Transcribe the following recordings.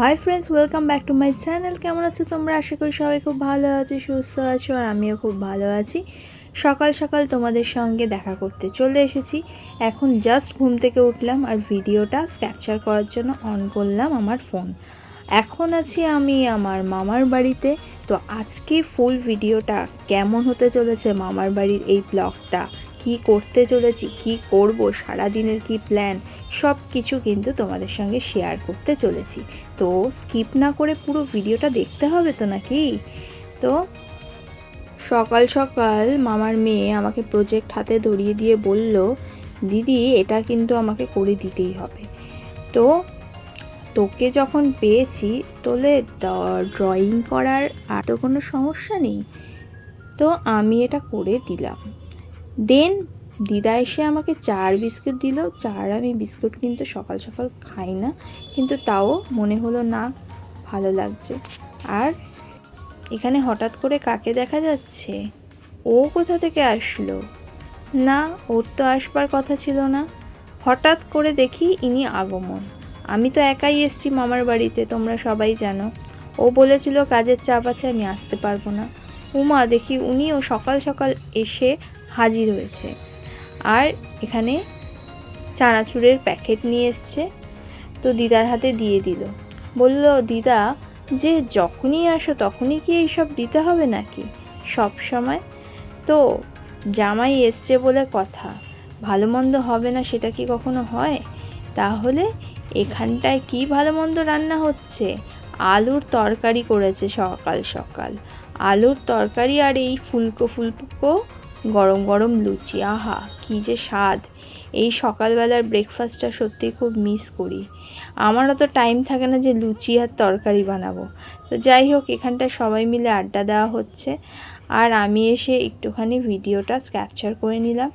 Hi friends welcome back to my channel কেমন আছো তোমরা? আশা করি সবাই খুব ভালো আছো, সুস্থ আছো, আর আমিও খুব ভালো আছি। সকাল সকাল তোমাদের সঙ্গে দেখা করতে চলে এসেছি। এখন জাস্ট ঘুম থেকে উঠলাম আর ভিডিওটা ক্যাপচার করার জন্য অন করলাম আমার ফোন এখন আছি আমি আমার মামার বাড়িতে। তো আজকে ফুল ভিডিওটা কেমন হতে চলেছে মামার বাড়ির এই ব্লগটা কি করতে চলেছি, কি করব সারা দিনের কি প্ল্যান সব কিছু কিন্তু তোমাদের সঙ্গে শেয়ার করতে চলেছি। তো স্কিপ না করে পুরো ভিডিওটা দেখতে হবে তো নাকি? তো সকাল সকাল মামার মেয়ে আমাকে প্রজেক্ট হাতে ধরিয়ে দিয়ে বলল, দিদি, এটা কিন্তু আমাকে করে দিতেই হবে। তো তোকে যখন পেয়েছি, তোলে ড্রয়িং করার আর তো কোনো সমস্যা নেই। তো আমি এটা করে দিলাম। দেন দিদা এসে আমাকে চার বিস্কুট দিল। চার আমি বিস্কুট কিন্তু সকাল সকাল খাই না। কিন্তু তাও মনে হলো, না, ভালো লাগছে। আর এখানে হঠাৎ করে কাকে দেখা যাচ্ছে? ও কোথা থেকে আসলো? না, ওর তো আসবার কথা ছিল না। হঠাৎ করে দেখি ইনি আগমন। আমি তো একাই এসছি মামার বাড়িতে, তোমরা সবাই জানো। ও বলেছিল, কাজের চাপ আছে, আমি আসতে পারব না। উমা, দেখি উনিও সকাল সকাল এসে হাজির হয়েছে। আর এখানে চানাচুরের প্যাকেট নিয়ে এসছে। তো দিদার হাতে দিয়ে দিল। বলল, দিদা, যে যখনই আসো তখনই কি এইসব দিতে হবে নাকি? সব সময় তো জামাই এসছে বলে কথা। ভালো মন্দ হবে না সেটা কি কখনো হয়? তাহলে এখানটায় কি ভালো মন্দ রান্না হচ্ছে? আলুর তরকারি করেছে সকাল সকাল। আলুর তরকারি আর এই ফুলকো ফুলকো গরম গরম লুচি, আহা, কী যে স্বাদ। এই সকালবেলার ব্রেকফাস্টটা সত্যিই খুব মিস করি। আমার অত টাইম থাকে না যে লুচি আর তরকারি বানাবো। তো যাই হোক এখানটা সবাই মিলে আড্ডা দেওয়া হচ্ছে। আর আমি এসে একটুখানি ভিডিওটা ক্যাপচার করে নিলাম।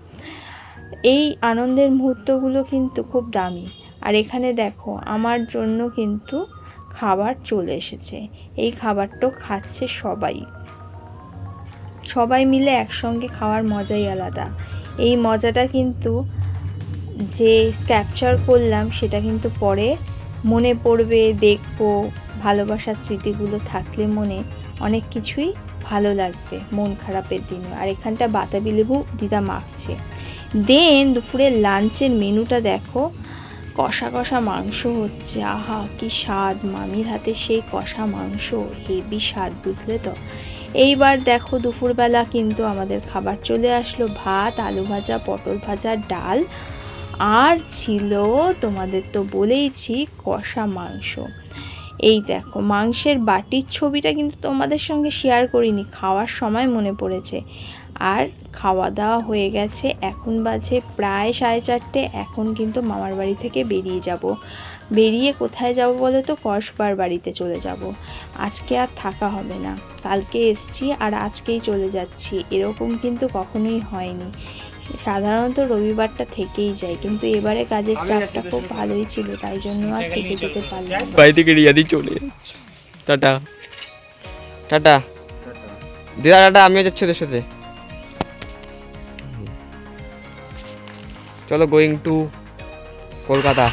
এই আনন্দের মুহূর্তগুলো কিন্তু খুব দামি। আর এখানে দেখো, আমার জন্য কিন্তু খাবার চলে এসেছে। এই খাবারটা খাচ্ছে সবাই। সবাই মিলে একসঙ্গে খাওয়ার মজাই আলাদা। এই মজাটা কিন্তু যে ক্যাপচার করলাম, সেটা কিন্তু পরে মনে পড়বে, দেখব, ভালোবাসার স্মৃতিগুলো থাকলে মনে অনেক কিছুই ভালো লাগবে মন খারাপের দিনে। আর এখানটা বাতাবি লেবু দিদা মাখছে। দেন দুপুরের লাঞ্চের মেনুটা দেখো, কষা কষা মাংস হচ্ছে। আহা, কি স্বাদ। মামির হাতে সেই কষা মাংস, হেভি স্বাদ, বুঝলে তো? এইবার দেখো দুপুরবেলা কিন্তু আমাদের খাবার চলে আসলো ভাত, আলু ভাজা, পটল ভাজা, ডাল। আর ছিল, তোমাদের তো বলেইছি, কষা মাংস। এই দেখো, মাংসের বাটির ছবিটা কিন্তু তোমাদের সঙ্গে শেয়ার করিনি, খাওয়ার সময় মনে পড়েছে। আর খাওয়া দাওয়া হয়ে গেছে। এখন বাজে প্রায় সাড়ে চারটে। এখন কিন্তু মামার বাড়ি থেকে বেরিয়ে যাব। বেরিয়ে কোথায় যাব বলে তো? কসবার বাড়িতে চলে যাব। আজকে আর থাকা হবে না। কালকে এসছি আর আজকেই চলে যাচ্ছি। এরকম কিন্তু কখনোই হয়নি। সাধারণত রবিবারটা থেকেই যায়। কিন্তু এবারে কাজের চাপটা খুব ভালোই ছিল। তাই জন্য আর থেকে যেতে পারলাম বাড়ি থেকে রিয়াদি চলে টাটা। টাটা। দিদা টাটা আমিও যাচ্ছি ওদের সাথে। চলো গোয়িং টু কলকাতা।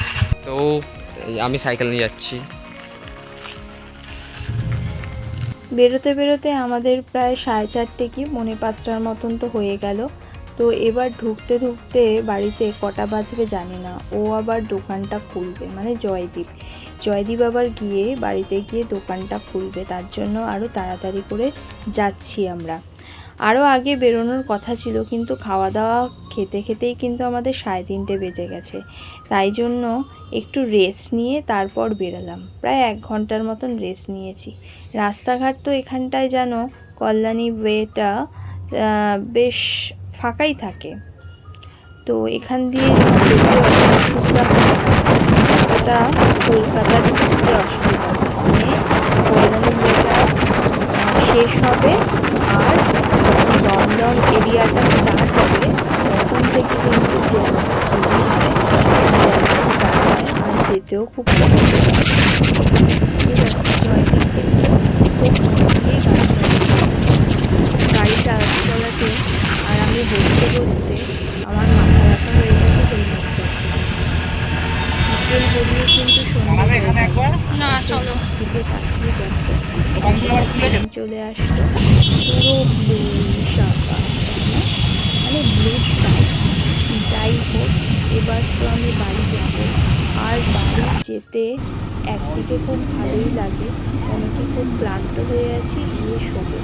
তো, আমি সাইকেল নিয়ে যাচ্ছি। বেরোতে বেরোতে আমাদের প্রায় সাড়ে চারটে কি মনে পাঁচটার মতন তো হয়ে গেল। তো এবার ঢুকতে ঢুকতে বাড়িতে কটা বাজবে জানি না। ও আবার দোকানটা খুলবে মানে জয়দীপ। জয়দীপ আবার গিয়ে বাড়িতে গিয়ে দোকানটা খুলবে, তার জন্য আরও তাড়াতাড়ি করে যাচ্ছি আমরা। আরও আগে বেরোনোর কথা ছিল, কিন্তু খাওয়া দাওয়া খেতে খেতেই কিন্তু আমাদের সাড়ে তিনটে বেজে গেছে। তাই জন্য একটু রেস্ট নিয়ে তারপর বেরোলাম। প্রায় এক ঘণ্টার মতন রেস্ট নিয়েছি। রাস্তাঘাট তো এখানটায় যেন কল্যাণী ওয়েটা বেশ ফাঁকাই থাকে। তো এখান দিয়ে যেতে অসুবিধা হয় না। রাস্তাটা কলকাতার ঢুকতে অসুবিধা হয় মানে কল্যাণী ওয়েটা আহ, শেষ হবে আর যখন দমদম এরিয়াটা স্টার্ট হবে তখন থেকে কিন্তু জ্যাম খুবই হয় জ্যামটা স্টার্ট হয় আর যেতেও খুব কষ্ট হয় এই দেখো, জয়দীপ কিন্তু খুব মন দিয়ে গাড়ি চালাচ্ছে। গাড়ি চালাতে চালাতে আর আমি বসতে বসতে আমার মাথা ব্যথা হয়ে গেছে বিকেল কিন্তু সন্ধ্যা চলো। আসলো পুরো ব্লু মানে ব্লু স্কাই যাই হোক এবার তো আমি বাড়ি যাব। যেতে একদিকে খুব ভালোই লাগে অনেকে খুব ক্লান্ত হয়ে আছি গিয়ে শোবো।